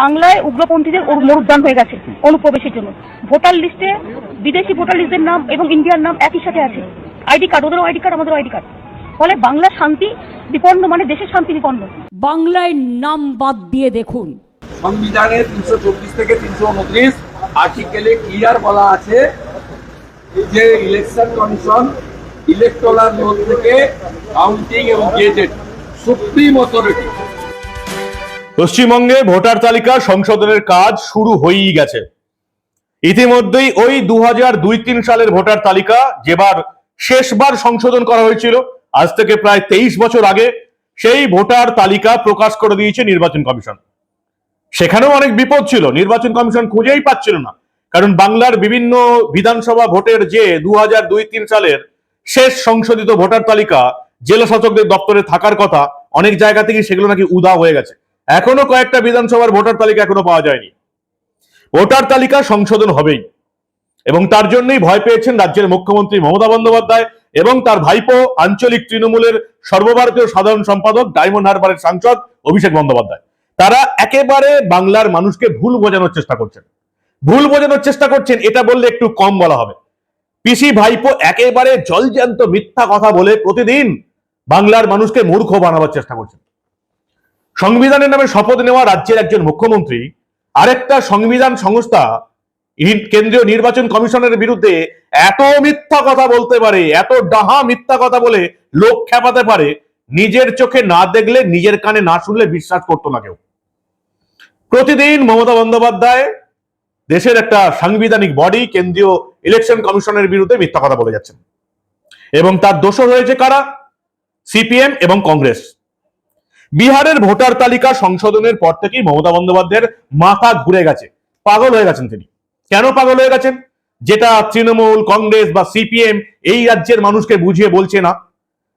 বাংলায় উগ্রপন্থীদের মরুদ্যান হয়ে গেছে অনুপ্রবেশের জন্য। ভোটার লিস্টে বিদেশি ভোটার লিস্টের নাম এবং ইন্ডিয়ার নাম একই সাথে আছে। আইডি কার্ড ওদেরও আইডি কার্ড আমাদেরও আইডি কার্ড। ফলে বাংলা শান্তি বিপন্ন মানে দেশের শান্তি বিপন্ন। বাংলায় নাম বাদ দিয়ে দেখুন। সংবিধানের তিনশো চব্বিশ থেকে তিনশো উনত্রিশ আর্টিকেলে ক্লিয়ার বলা আছে যে ইলেকশন কমিশন ইলেকট্রাল রোল থেকে কাউন্টিং এবং গেজেট সুপ্রিম অথরিটি পশ্চিমবঙ্গে ভোটার তালিকা সংশোধনের কাজ শুরু হয়েই গেছে। ইতিমধ্যেই ওই দু হাজার দুই তিন সালের ভোটার তালিকা যেবার শেষবার সংশোধন করা হয়েছিল, আজ থেকে প্রায় তেইশ বছর আগে সেই ভোটার তালিকা প্রকাশ করে দিয়েছে নির্বাচন কমিশন। সেখানেও অনেক বিপদ ছিল, নির্বাচন কমিশন খুঁজেই পাচ্ছিল না, কারণ বাংলার বিভিন্ন বিধানসভা ভোটের যে দু হাজার দুই তিন সালের শেষ সংশোধিত ভোটার তালিকা জেলা শাসকদের দপ্তরে থাকার কথা অনেক জায়গা থেকে সেগুলো নাকি উদা হয়ে গেছে। এখনও কয়েকটা বিধানসভার ভোটার তালিকা এখনও পাওয়া যায়নি। ভোটার তালিকা সংশোধন হবেই। এবং তার জন্যই ভয় পেয়েছেন রাজ্যের মুখ্যমন্ত্রী মমতা বন্দ্যোপাধ্যায় এবং তার ভাইপো আঞ্চলিক তৃণমূলের সর্বভারতীয় সাধারণ সম্পাদক, ডায়মন্ড হারবারের সাংসদ অভিষেক বন্দ্যোপাধ্যায়। তারা একেবারে বাংলার মানুষকে ভুল বোঝানোর চেষ্টা করছেন। ভুল বোঝানোর চেষ্টা করছেন, এটা বললে একটু কম বলা হবে। পিসি ভাইপো একেবারে জলজ্যান্ত মিথ্যা কথা বলে প্রতিদিন বাংলার মানুষকে মূর্খ বানাবার চেষ্টা করছেন। সংবিধানের নামে শপথ নেওয়া রাজ্যের একজন মুখ্যমন্ত্রী, আরেকটা সংবিধান সংস্থা কেন্দ্রীয় নির্বাচন কমিশনের বিরুদ্ধে এত মিথ্যা কথা বলতে পারে, এত ডাহা মিথ্যা কথা বলে লোক খেপাতে পারে, নিজের চোখে না দেখলে, নিজের কানে না শুনলে বিশ্বাস করতো না কেউ। প্রতিদিন মমতা বন্দ্যোপাধ্যায় দেশের একটা সাংবিধানিক বডি, কেন্দ্রীয় ইলেকশন কমিশনের বিরুদ্ধে মিথ্যা কথা বলে যাচ্ছেন। এবং তার দোষর রয়েছে কারা? সিপিএম এবং কংগ্রেস। বিহারের ভোটার তালিকা সংশোধনের পর থেকেই মমতা বন্দ্যোপাধ্যায়ের মাথা ঘুরে গেছে। পাগল হয়ে গেছেন তিনি। কেন পাগল হয়ে গেছেন? যেটা তৃণমূল, কংগ্রেস বা সিপিএম এই রাজ্যের মানুষকে বুঝিয়ে বলছে না।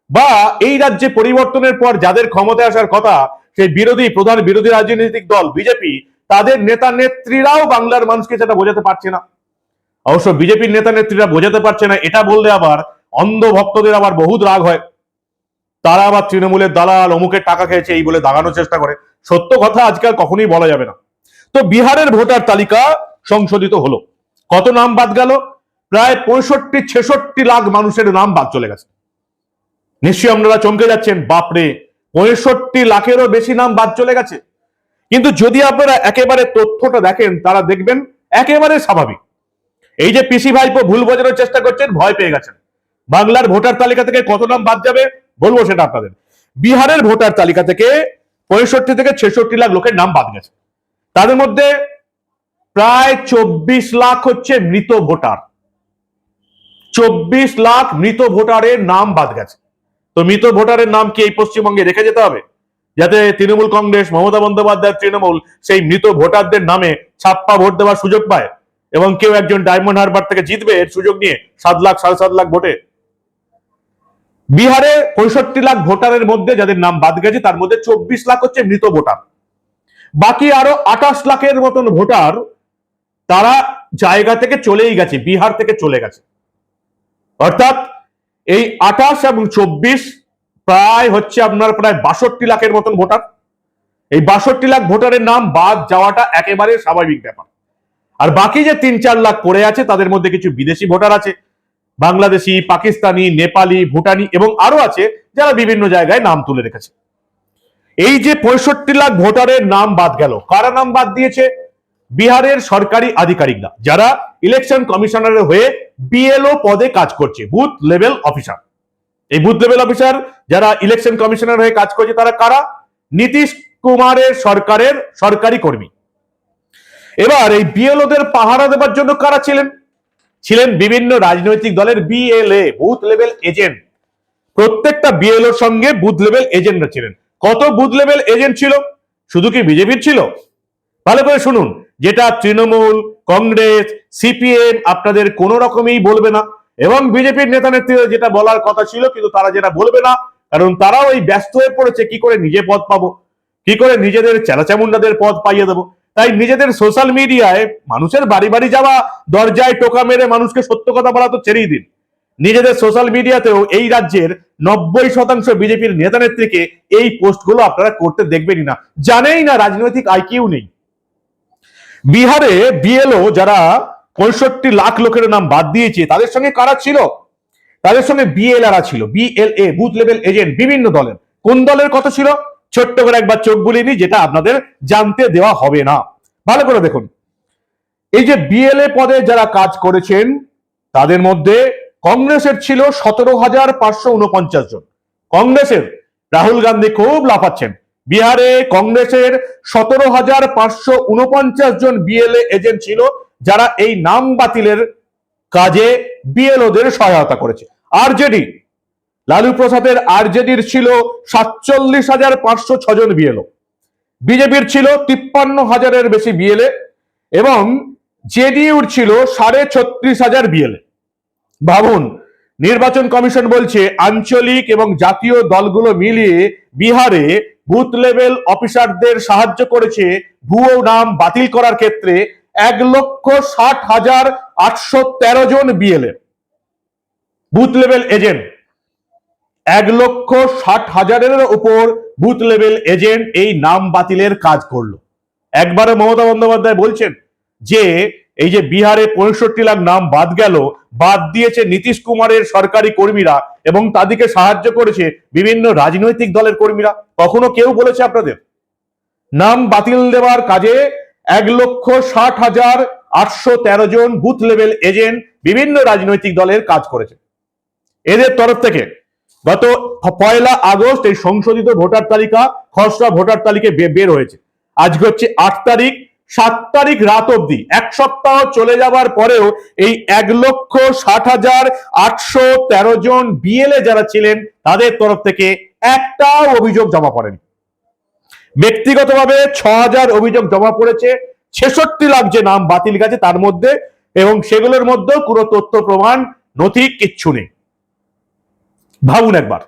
বা এই রাজ্যে পরিবর্তনের পর যাদের ক্ষমতায় আসার কথা, সেই বিরোধী, প্রধান বিরোধী রাজনৈতিক দল, বিজেপি, তাদের নেতা নেত্রীরাও বাংলার মানুষকে সেটা বোঝাতে পারছে না। অবশ্য বিজেপির নেতা নেত্রীরা বোঝাতে পারছে না, এটা বললে আবার অন্ধ ভক্তদের আবার বহুত রাগ হয়। তারা আবার তৃণমূলের দালাল, অমুকের টাকা খেয়েছে, এই বলে দাগানোর চেষ্টা করে। সত্য কথা আজকাল কখনোই বলা যাবে না। তো বিহারের ভোটার তালিকা সংশোধিত হলো। কত নাম বাদ গেল? প্রায় পঁয়ষট্টি, ছেষট্টি লাখ মানুষের নাম বাদ চলে গেছে। নিশ্চয়ই আপনারা চমকে যাচ্ছেন, বাপরে, পঁয়ষট্টি লাখেরও বেশি নাম বাদ চলে গেছে। কিন্তু যদি আপনারা একেবারে তথ্যটা দেখেন, তারা দেখবেন একেবারে স্বাভাবিক। এই যে পিসি ভাইপো ভুল বোঝানোর চেষ্টা করছেন, ভয় পেয়ে গেছেন। বাংলার ভোটার তালিকা থেকে কত নাম বাদ যাবে? বলব সেটা আপনাদের। বিহারের ভোটার তালিকা থেকে পঁয়ষট্টি থেকে ছেষট্টি লাখ লোকের নাম বাদ গেছে। তাদের মধ্যে প্রায় চব্বিশ লাখ হচ্ছে মৃত ভোটার। চব্বিশ লাখ মৃত ভোটারের নাম বাদ গেছে। তো মৃত ভোটারের নাম কি এই পশ্চিমবঙ্গে রেখে যেতে হবে? যাতে তৃণমূল কংগ্রেস, মমতা বন্দ্যোপাধ্যায়, তৃণমূল সেই মৃত ভোটারদের নামে ছাপ্পা ভোট দেওয়ার সুযোগ পায় এবং কেউ একজন ডায়মন্ড হারবার থেকে জিতবে এর সুযোগ নিয়ে সাত লাখ, সাড়ে সাত লাখ ভোটে বিহারে পঁয়ষট্টি লাখ ভোটারের মধ্যে যাদের নাম বাদ গেছে, তার মধ্যে চব্বিশ লাখ হচ্ছে মৃত ভোটার। বাকি আরও আঠাশ লাখের মতন ভোটার তারা জায়গা থেকে চলেই গেছে, বিহার থেকে চলে গেছে। অর্থাৎ এই আঠাশ এবং চব্বিশ প্রায় হচ্ছে আপনার প্রায় বাষট্টি লাখের মতন ভোটার। এই বাষট্টি লাখ ভোটারের নাম বাদ যাওয়াটা একেবারে স্বাভাবিক ব্যাপার। আর বাকি যে তিন চার লাখ পড়ে আছে, তাদের মধ্যে কিছু বিদেশি ভোটার আছে। বাংলাদেশি, পাকিস্তানি, নেপালি, ভুটানি এবং আরও আছে যারা বিভিন্ন জায়গায় নাম তুলে রেখেছে। এই যে পঁয়ষট্টি লাখ ভোটারের নাম বাদ গেল, কারা নাম বাদ দিয়েছে? বিহারের সরকারি আধিকারিকরা, যারা ইলেকশন কমিশনারের হয়ে বিএলও পদে কাজ করছে, বুথ লেভেল অফিসার। এই বুথ লেভেল অফিসার যারা ইলেকশন কমিশনার হয়ে কাজ করছে, তারা কারা? নীতিশ কুমারের সরকারের সরকারি কর্মী। এবার এই বিএলওদের পাহারা দেবার জন্য কারা ছিলেন? ছিলেন বিভিন্ন রাজনৈতিক দলের বিএলএ বুথ লেভেল এজেন্ট প্রত্যেকটা বিএলওর সঙ্গে বুথ লেভেল এজেন্টরা ছিলেন। কত বুথ লেভেল এজেন্ট ছিল? শুধু কি বিজেপির ছিল? ভালো করে শুনুন। যেটা তৃণমূল, কংগ্রেস সিপিএম আপনাদের কোন রকমই বলবে না। এবং বিজেপির নেতা নেত্রীরা যেটা বলার কথা ছিল, কিন্তু তারা যেটা বলবে না, কারণ তারাও এই ব্যস্ত হয়ে পড়েছে, কি করে নিজে পদ পাবো? কি করে নিজেদের চেলাচামুন্ডাদের পদ পাইয়ে দেবো? তাই নিজেদের সোশ্যাল মিডিয়ায় মানুষের বাড়ি বাড়ি যাওয়া, দরজায় টোকা মেরে মানুষকে সত্য কথা বলা তো ছেড়েই দিন। নিজেদের সোশ্যাল মিডিয়াতেও এই রাজ্যের নব্বই শতাংশ বিজেপির নেতা নেত্রীকে এই পোস্টগুলো আপনারা করতে দেখবেনই না। জানেই না রাজনৈতিক আইকিউ নেই। বিহারে বিএলও যারা পঁয়ষট্টি লাখ লোকের নাম বাদ দিয়েছে, তাদের সঙ্গে কারা ছিল? তাদের সঙ্গে বিএলআরা ছিল। বিএলএ, বুথ লেভেল এজেন্ট, বিভিন্ন দলের। কোন দলের কথা ছিল? ছোট্ট করে একবার চোখ বুলিনি যেটা আপনাদের জানতে দেওয়া হবে না। ভালো করে দেখুন। এই যে বিএলএ পদে যারা কাজ করেছেন, তাদের মধ্যে কংগ্রেসের ছিল সতেরো হাজার পাঁচশো উনপঞ্চাশ জন। কংগ্রেসের রাহুল গান্ধী খুব লাফাচ্ছেন। বিহারে কংগ্রেসের সতেরো হাজার পাঁচশো উনপঞ্চাশ জন বিএলএ এজেন্ট ছিল, যারা এই নাম বাতিলের কাজে বিএলওদের সহায়তা করেছে। আর আরজেডি লালু প্রসাদের আরজেডির ছিল সাতচল্লিশ হাজার পাঁচশো ছজন বিএলও। বিজেপির ছিল তিপ্পান্ন হাজারের বেশি বিএলএ এবং জেডিইউর ছিল সাড়ে ছত্রিশ হাজার বিএলএ। ভাবুন, নির্বাচন কমিশন বলছে আঞ্চলিক এবং জাতীয় দলগুলো মিলিয়ে বিহারে বুথ লেভেল অফিসারদের সাহায্য করেছে ভুয়ো নাম বাতিল করার ক্ষেত্রে এক লক্ষ ষাট হাজার আটশো তেরো জন বিএলএ। বুথ লেভেল এজেন্ট এক লক্ষ ষাট হাজারের উপর বুথ লেভেল এজেন্ট এই নাম বাতিলের কাজ করল। একবারে মমতা বন্দ্যোপাধ্যায় বলছেন যে, এই যে বিহারে পঁয়ষট্টি লাখ নাম বাদ গেল, বাদ দিয়েছে নীতিশ কুমারের সরকারি কর্মীরা এবং তাদেরকে সাহায্য করেছে বিভিন্ন রাজনৈতিক দলের কর্মীরা। কখনো কেউ বলেছে আপনাদের? নাম বাতিল দেওয়ার কাজে এক লক্ষ ষাট হাজার আটশো তেরো জন বুথ লেভেল এজেন্ট বিভিন্ন রাজনৈতিক দলের কাজ করেছে। এদের তরফ থেকে গত পয়লা আগস্ট এই সংশোধিত ভোটার তালিকা, খসড়া ভোটার তালিকা বের হয়েছে। আজকে হচ্ছে আট তারিখ, সাত তারিখ রাত অবধি, এক সপ্তাহ চলে যাবার পরেও এই এক লক্ষ ষাট হাজার আটশো তেরো জন বিএলএ যারা ছিলেন, তাদের তরফ থেকে একটাও অভিযোগ জমা পড়েনি। ব্যক্তিগতভাবে ছ হাজার অভিযোগ জমা পড়েছে, ছেষট্টি লাখ যে নাম বাতিল গেছে তার মধ্যে, এবং সেগুলোর মধ্যেও পুরো তথ্য প্রমাণ, নথি কিচ্ছু নেই। ভাবুন একবার।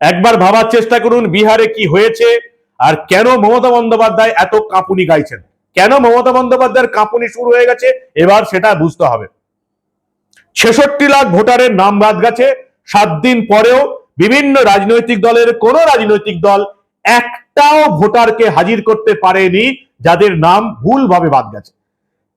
একবার ভাবার চেষ্টা করুন বিহারে কি হয়েছে আর কেন মমতা বন্দ্যোপাধ্যায় এত কাঁপুনি গাইছেন। কেন মমতা বন্দ্যোপাধ্যায়ের কাঁপুনি শুরু হয়ে গেছে এবার সেটা বুঝতে হবে। ছেষট্টি লাখ ভোটারের নাম বাদ গেছে। সাত দিন পরেও বিভিন্ন রাজনৈতিক দলের কোন রাজনৈতিক দল একটাও ভোটারকে হাজির করতে পারেনি, যাদের নাম ভুলভাবে বাদ গেছে।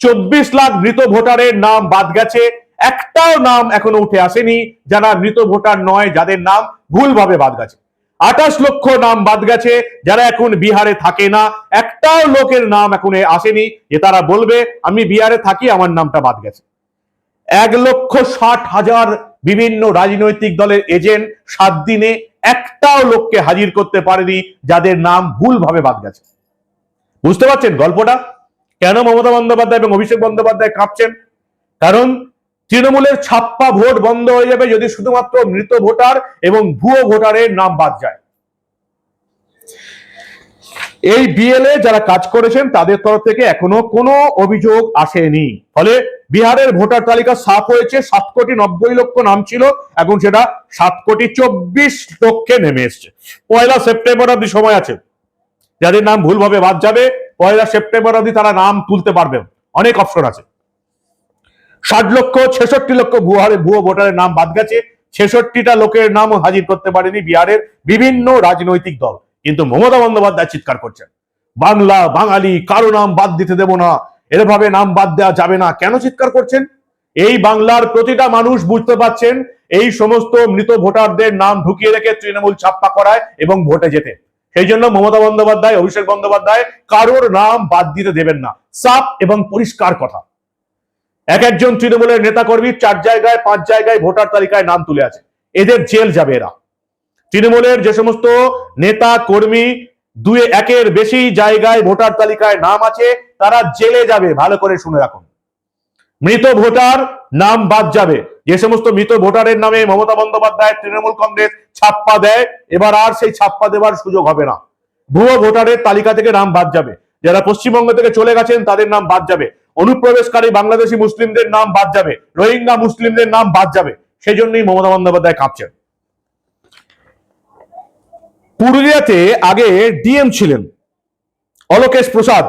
চব্বিশ লাখ মৃত ভোটারের নাম বাদ গেছে। একটাও নাম এখনও উঠে আসেনি যারা মৃত ভোটার নয়, যাদের নাম ভুলভাবে বাদ গেছে। আঠাশ লক্ষ নাম বাদ গেছে, যারা এখন বিহারে থাকে না, একটাও লোকের নাম এখন আসেনি যে তারা বলবে, আমি বিহারে থাকি, আমার নামটা বাদ গেছে। এক লক্ষ ষাট হাজার বিভিন্ন রাজনৈতিক দলের এজেন্ট সাত দিনে একটাও লোককে হাজির করতে পারেনি, যাদের নাম ভুলভাবে বাদ গেছে। বুঝতে পারছেন গল্পটা? কেন মমতা বন্দ্যোপাধ্যায় এবং অভিষেক বন্দ্যোপাধ্যায় কাঁপছেন? কারণ তৃণমূলের ছাপ্পা ভোট বন্ধ হয়ে যাবে যদি শুধুমাত্র মৃত ভোটার এবং ভুয়ো ভোটারের নাম বাদ যায়। এই বিএলএ যারা কাজ করেছেন, তাদের তরফ থেকে এখনও কোনো অভিযোগ আসেনি। ফলে বিহারের ভোটার তালিকা সাফ হয়েছে, সাত কোটি নব্বই লক্ষ নাম ছিল, এখন সেটা সাত কোটি চব্বিশ লক্ষে নেমে এসছে। পয়লা সেপ্টেম্বর অব্দি সময় আছে। যাদের নাম ভুলভাবে বাদ যাবে, পয়লা সেপ্টেম্বর অব্দি তারা নাম তুলতে পারবেন অনেক অপশন আছে। ষাট লক্ষ, ছেষট্টি লক্ষ ভুয়ারে ভুয়ো ভোটারের নাম বাদ গেছে। ছেষট্টিটা লোকের নাম হাজির করতে পারেনি বিহারের বিভিন্ন রাজনৈতিক দল। কিন্তু মমতা বন্দ্যোপাধ্যায় চিৎকার করছেন। বাংলা, বাঙালি, কারও নাম বাদ দিতে দেব না। এরভাবে নাম বাদ দেওয়া যাবে না। কেন চিৎকার করছেন? এই বাংলার প্রতিটা মানুষ বুঝতে পারছেন, এই সমস্ত মৃত ভোটারদের নাম ঢুকিয়ে রেখে তৃণমূল ছাপ্পা করায় এবং ভোটে যেতে সেই জন্য মমতা বন্দ্যোপাধ্যায়, অভিষেক বন্দ্যোপাধ্যায় কারোর নাম বাদ দিতে দেবেন না। সাফ এবং পরিষ্কার কথা। এক একজন তৃণমূলের নেতাকর্মী চার জায়গায়, পাঁচ জায়গায় ভোটার তালিকায় নাম তুলে আছে। এদের জেল যাবে এরা। তৃণমূলের যে সমস্ত নেতা, কর্মী, দুই একের বেশি জায়গায় ভোটার তালিকায় নাম আছে, তারা জেলে যাবে, ভালো করে শুনে রাখুন। মৃত ভোটার নাম বাদ যাবে। যে সমস্ত মৃত ভোটারের নামে মমতা বন্দ্যোপাধ্যায়, তৃণমূল কংগ্রেস ছাপ্পা দেয়, এবার আর সেই ছাপ্পা দেওয়ার সুযোগ হবে না। ভুয়ো ভোটারের তালিকা থেকে নাম বাদ যাবে। যারা পশ্চিমবঙ্গ থেকে চলে গেছেন, তাদের নাম বাদ যাবে। অনুপ্রবেশকারী বাংলাদেশি মুসলিমদের নাম বাদ যাবে। রোহিঙ্গা মুসলিমদের নাম বাদ যাবে। সেই জন্যই মমতা বন্দ্যোপাধ্যায় কাঁপছেন। পুরুলিয়াতে আগে ডিএম ছিলেন। অলোকেশ প্রসাদ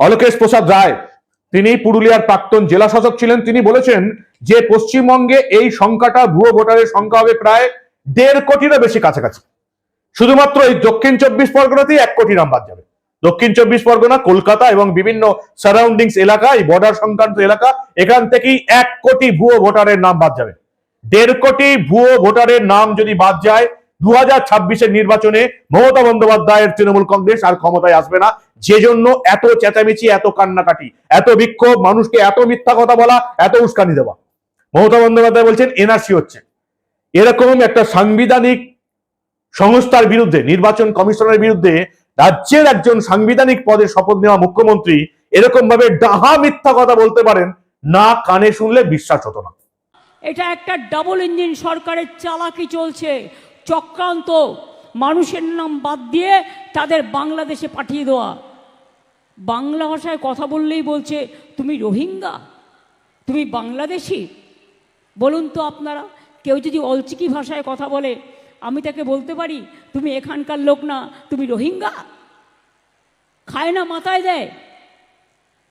অলোকেশ প্রসাদ রায়, তিনি পুরুলিয়ার প্রাক্তন জেলা শাসক ছিলেন। তিনি বলেছেন যে, পশ্চিমবঙ্গে এই সংখ্যাটা ভুয়ো ভোটারের সংখ্যা হবে প্রায় দেড় কোটিরও বেশি কাছাকাছি। শুধুমাত্র এই দক্ষিণ চব্বিশ পরগনাতেই এক কোটি নাম বাদ যাবে। দক্ষিণ চব্বিশ পরগনা, কলকাতা এবং বিভিন্ন সারাউন্ডিংস এলাকা, এই বর্ডার সংক্রান্ত এলাকা, এখান থেকেই এক কোটি ভুয়ো ভোটারের নাম বাদ যাবে। দেড় কোটি ভুয়ো ভোটারের নাম যদি বাদ যায় দু হাজার ছাব্বিশের নির্বাচনে মমতা বন্দ্যোপাধ্যায়ের তৃণমূল কংগ্রেস আর ক্ষমতায় আসবে না। যে জন্য এত চেঁচামেচি, এত কান্নাকাটি, এত বিক্ষোভ, মানুষকে এত মিথ্যা কথা বলা, এত উস্কানি দেওয়া। মমতা বন্দ্যোপাধ্যায় বলছেন, এনআরসি হচ্ছে। এরকম একটা সাংবিধানিক সংস্থার বিরুদ্ধে, নির্বাচন কমিশনের বিরুদ্ধে রাজ্যের একজন সাংবিধানিক পদে শপথ নেওয়া মুখ্যমন্ত্রী এরকম ভাবে ডাহা মিথ্যা কথা বলতে পারেন, না কানে শুনলে বিশ্বাস হতো না। এটা একটা ডাবল ইঞ্জিন সরকারের চালাকি চলছে, চক্রান্ত। মানুষের নাম বাদ দিয়ে তাদের বাংলাদেশে পাঠিয়ে দেওয়া। বাংলা ভাষায় কথা বললেই বলছে, তুমি রোহিঙ্গা? তুমি বাংলাদেশি? বলুন তো আপনারা, কেউ যদি অলচিকি ভাষায় কথা বলে আমি তাকে বলতে পারি, তুমি এখানকার লোক না, তুমি রোহিঙ্গা? খায় না, মাথায় দেয়।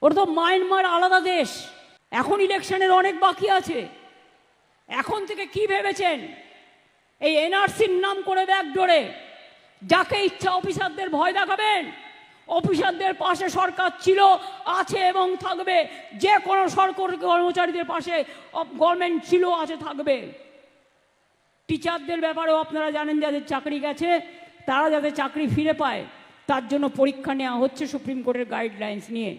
ওটা তো মায়ানমার আলাদা দেশ। এখন ইলেকশনের অনেক বাকি আছে। এখন থেকে কি ভেবেছেন? এই এনআরসির নাম করে ব্যাগ ডোরে। যাকে ইচ্ছা অফিসারদের ভয় দেখাবেন। অফিসারদের পাশে সরকার ছিল, আছে এবং থাকবে। যে কোনো সরকারি কর্মচারীদের পাশে গভর্নমেন্ট ছিল, আছে, থাকবে। টিচারদের ব্যাপারেও আপনারা জানেন যাদের চাকরি গেছে, তারা যাতে চাকরি ফিরে পায়, তার জন্য পরীক্ষা নেওয়া হচ্ছে সুপ্রিম কোর্টের গাইডলাইন্স নিয়ে।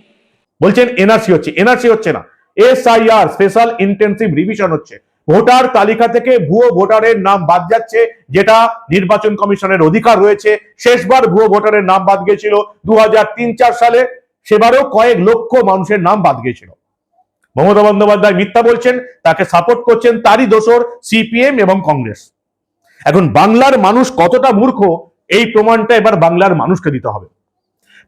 বলছেন এনআরসি হচ্ছে এনআরসি হচ্ছে না, এসআইআর, স্পেশাল ইন্টেন্সিভ রিভিশন হচ্ছে। ভোটার তালিকা থেকে ভুয়ো ভোটারের নাম বাদ যাচ্ছে, যেটা নির্বাচন কমিশনের অধিকার রয়েছে। শেষবার ভুয়ো ভোটারের নাম বাদ গিয়েছিল দু হাজার সালে, সেবারও কয়েক লক্ষ মানুষের নাম বাদ গিয়েছিল। মমতা বন্দ্যোপাধ্যায় মিথ্যা বলছেন, তাকে সাপোর্ট করছেন তারই দোসর সিপিএম এবং কংগ্রেস। এখন বাংলার মানুষ কতটা মূর্খ, এই প্রমাণটা এবার বাংলার মানুষকে দিতে হবে।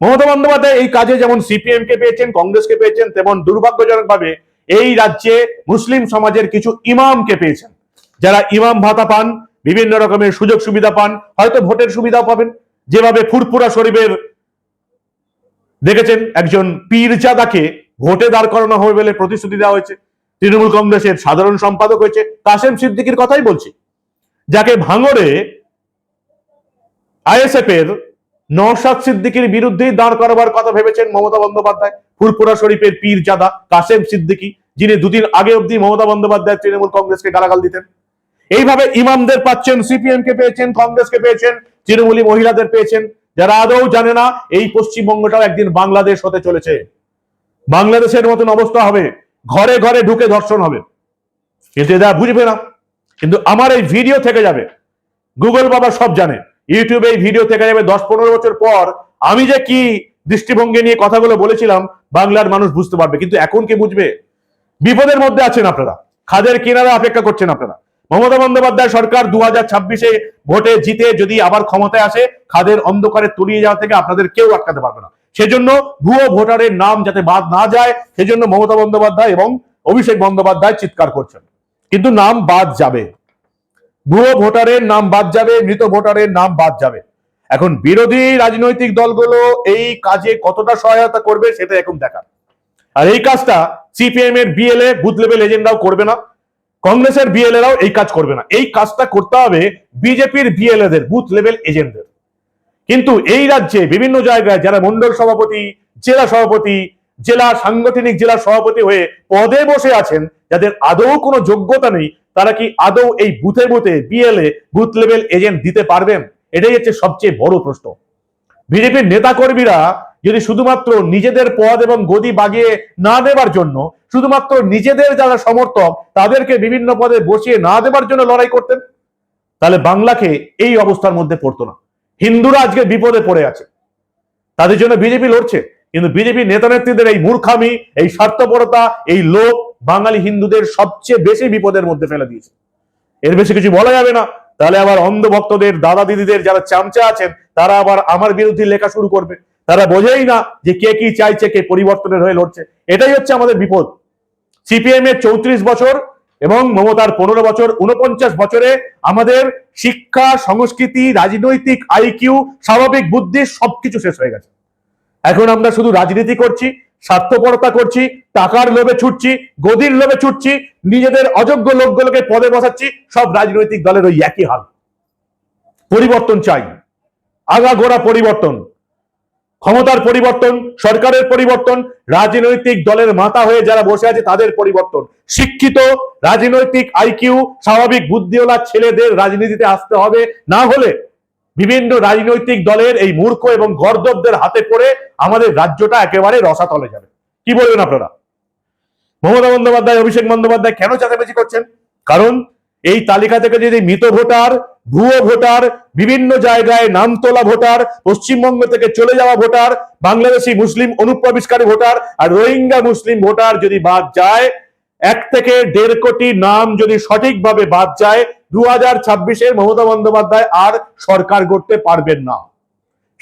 মমতা বন্দ্যোপাধ্যায় এই কাজে যেমন সিপিএম কে পেয়েছেন, কংগ্রেসকে পেয়েছেন, তেমন দুর্ভাগ্যজনক ভাবে এই রাজ্যে মুসলিম সমাজের কিছু ইমামকে পেয়েছেন। যারা ইমাম ভাতা পান, বিভিন্ন রকমের সুযোগ সুবিধা পান, হয়তো ভোটের সুবিধাও পাবেন। যেভাবে ফুরফুরা শরীফের দেখেছেন একজন পীরজাদাকে ভোটে দাঁড় করানো হবে বলে প্রতিশ্রুতি দেওয়া হয়েছে। তৃণমূল কংগ্রেসের সাধারণ সম্পাদক হয়েছে কাসেম সিদ্দিকির কথাই বলছি। যাকে ভাঙড়ে আইএসএফ এর নওশাদ সিদ্দিকির বিরুদ্ধেই দাঁড় করাবার কথা ভেবেছেন মমতা বন্দ্যোপাধ্যায়। ফুরপুরা শরীফের পীর জাদা কাসেম সিদ্দিকি, যিনি দুদিন আগে অব্দি মমতা বন্দ্যোপাধ্যায় তৃণমূল কংগ্রেসকে গালাগাল দিতেন। এইভাবে ইমামদের পাচ্ছেন সিপিএম কে পেয়েছেন, কংগ্রেসকে পেয়েছেন, তৃণমূলী মহিলাদের পেয়েছেন। যারা আদৌ জানে না, এই পশ্চিমবঙ্গটাও একদিন বাংলাদেশ হতে চলেছে। বাংলাদেশের মতন অবস্থা হবে, ঘরে ঘরে ঢুকে ধর্ষণ হবে। কিন্তু এরা বুঝবে না, কিন্তু আমার এই ভিডিও থেকে যাবে। গুগল বাবা সব জানে ইউটিউবে এই ভিডিও থেকে যাবে। দশ পনেরো বছর পর আমি যে কি দৃষ্টিভঙ্গি নিয়ে কথাগুলো বলেছিলাম, বাংলার মানুষ বুঝতে পারবে। কিন্তু এখন কি বুঝবে? বিপদের মধ্যে আছেন আপনারা। খাদের কিনারে অপেক্ষা করছেন আপনারা। মমতা বন্দ্যোপাধ্যায় সরকার দু হাজার ছাব্বিশে ভোটে জিতে যদি আবার ক্ষমতায় আসে, খাদের অন্ধকারে তলিয়ে যাওয়া থেকে আপনাদের কেউ আটকাতে পারবে না। সেজন্য ভুয়ো ভোটারের নাম যাতে বাদ না যায়, সেজন্য মমতা বন্দ্যোপাধ্যায় এবং অভিষেক বন্দ্যোপাধ্যায় চিৎকার করছেন। কিন্তু নাম বাদ যাবে। ভুয়ো ভোটারের নাম বাদ যাবে, মৃত ভোটারের নাম বাদ যাবে। এখন বিরোধী রাজনৈতিক দলগুলো এই কাজে কতটা সহায়তা করবে সেটা এখন দেখার। আর এই কাজটা সিপিএম এর বিএলএ বুথ লেভেল এজেন্ডাও করবে না, কংগ্রেসের বিএলএরাও এই কাজ করবে না। এই কাজটা করতে হবে বিজেপির বিএলএদের বুথ লেভেল এজেন্টদের কিন্তু এই রাজ্যে বিভিন্ন জায়গায় যারা মন্ডল সভাপতি, জেলা সভাপতি, জেলা সাংগঠনিক জেলা সভাপতি হয়ে পদে বসে আছেন, যাদের আদৌ কোনো যোগ্যতা নেই, তারা কি আদৌ এই বুথে বুথে বিএলএ বুথ লেভেল এজেন্ট দিতে পারবেন? এটাই হচ্ছে সবচেয়ে বড় প্রশ্ন। বিজেপির নেতা কর্মীরা যদি শুধুমাত্র নিজেদের পদ এবং গদি বাগিয়ে না দেবার জন্য, শুধুমাত্র নিজেদের যারা সমর্থক, তাদেরকে বিভিন্ন পদে বসিয়ে না দেবার জন্য লড়াই করতেন, তাহলে বাংলাকে এই অবস্থার মধ্যে পড়তো না। হিন্দুরা আজকে বিপদে পড়ে আছে। তাদের জন্য বিজেপি লড়ছে, কিন্তু বিজেপি নেতা নেত্রীদের এই মূর্খামি, এই স্বার্থপরতা, এই লোক বাঙালি হিন্দুদের সবচেয়ে বেশি বিপদের মধ্যে ফেলে দিয়েছে। এর বেশি কিছু বলা যাবে না। তাহলে আবার অন্ধ ভক্তদের দাদা দিদিদের যারা চামচা আছেন, তারা আবার আমার বিরুদ্ধে লেখা শুরু করবে। তারা বোঝেই না যে কে কি চাইছে, কে পরিবর্তনের হয়ে লড়ছে। এটাই হচ্ছে আমাদের বিপদ। সিপিএম এর চৌত্রিশ বছর এবং মমতার পনেরো বছর উনপঞ্চাশ বছরে আমাদের শিক্ষা, সংস্কৃতি, রাজনৈতিক আইকিউ স্বাভাবিক বুদ্ধি সবকিছু শেষ হয়ে গেছে। এখন আমরা শুধু রাজনীতি করছি, স্বার্থপরতা করছি, টাকার লোভে ছুটছি, গদির লোভে ছুটছি, নিজেদের অযোগ্য লোকগুলোকে পদে বসাচ্ছি, সব রাজনৈতিক দলের ওই একই হাল। পরিবর্তন চাই। আগা গোড়া পরিবর্তন। ক্ষমতার পরিবর্তন, সরকারের পরিবর্তন, রাজনৈতিক দলের মাথা হয়ে যারা বসে আছে তাদের পরিবর্তন। শিক্ষিত, রাজনৈতিক আইকিউ স্বাভাবিক বুদ্ধিওয়ালা ছেলেদের রাজনীতিতে আসতে হবে। না হলে বিভিন্ন রাজনৈতিক দলের এই মূর্খ এবং গর্দবদের হাতে পড়ে আমাদের রাজ্যটা একেবারে রসাতলে যাবে। কি বলবেন আপনারা? মমতা বন্দ্যোপাধ্যায়, অভিষেক বন্দ্যোপাধ্যায় কেন চাঁদাবাজি করছেন? কারণ এই তালিকা থেকে যদি মৃত ভোটার ভুয়ো ভোটার, বিভিন্ন জায়গায় নাম তোলা ভোটার, পশ্চিমবঙ্গ থেকে চলে যাওয়া ভোটার, বাংলাদেশি, মুসলিম, অনুপ্রবেশকারী ভোটার আর রোহিঙ্গা, মুসলিম ভোটার যদি বাদ যায়, এক থেকে দেড় কোটি নাম যদি সঠিকভাবে বাদ যায় দু হাজার ছাব্বিশের মমতা বন্দ্যোপাধ্যায় আর সরকার গড়তে পারবেন না।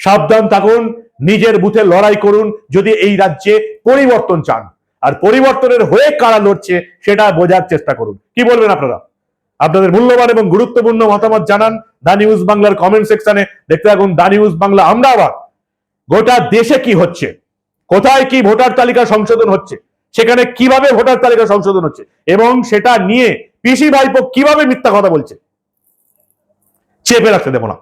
সাবধান থাকুন, নিজের বুথে লড়াই করুন, যদি এই রাজ্যে পরিবর্তন চান। আর পরিবর্তনের হয়ে কারা লড়ছে, সেটা বোঝার চেষ্টা করুন। কি বলবেন আপনারা? আপনাদের মূল্যবান এবং গুরুত্বপূর্ণ মতামত জানান দা নিউজ বাংলার কমেন্ট সেকশনে। দেখতে থাকুন দা নিউজ বাংলা। আমরা আবার গোটা দেশে কি হচ্ছে? কোথায় কি ভোটার তালিকা সংশোধন হচ্ছে? সেখানে কীভাবে ভোটার তালিকা সংশোধন হচ্ছে? এবং সেটা নিয়ে পিসি ভাইপো কীভাবে মিথ্যা কথা বলছে? চেপে রাখতে দেবো না।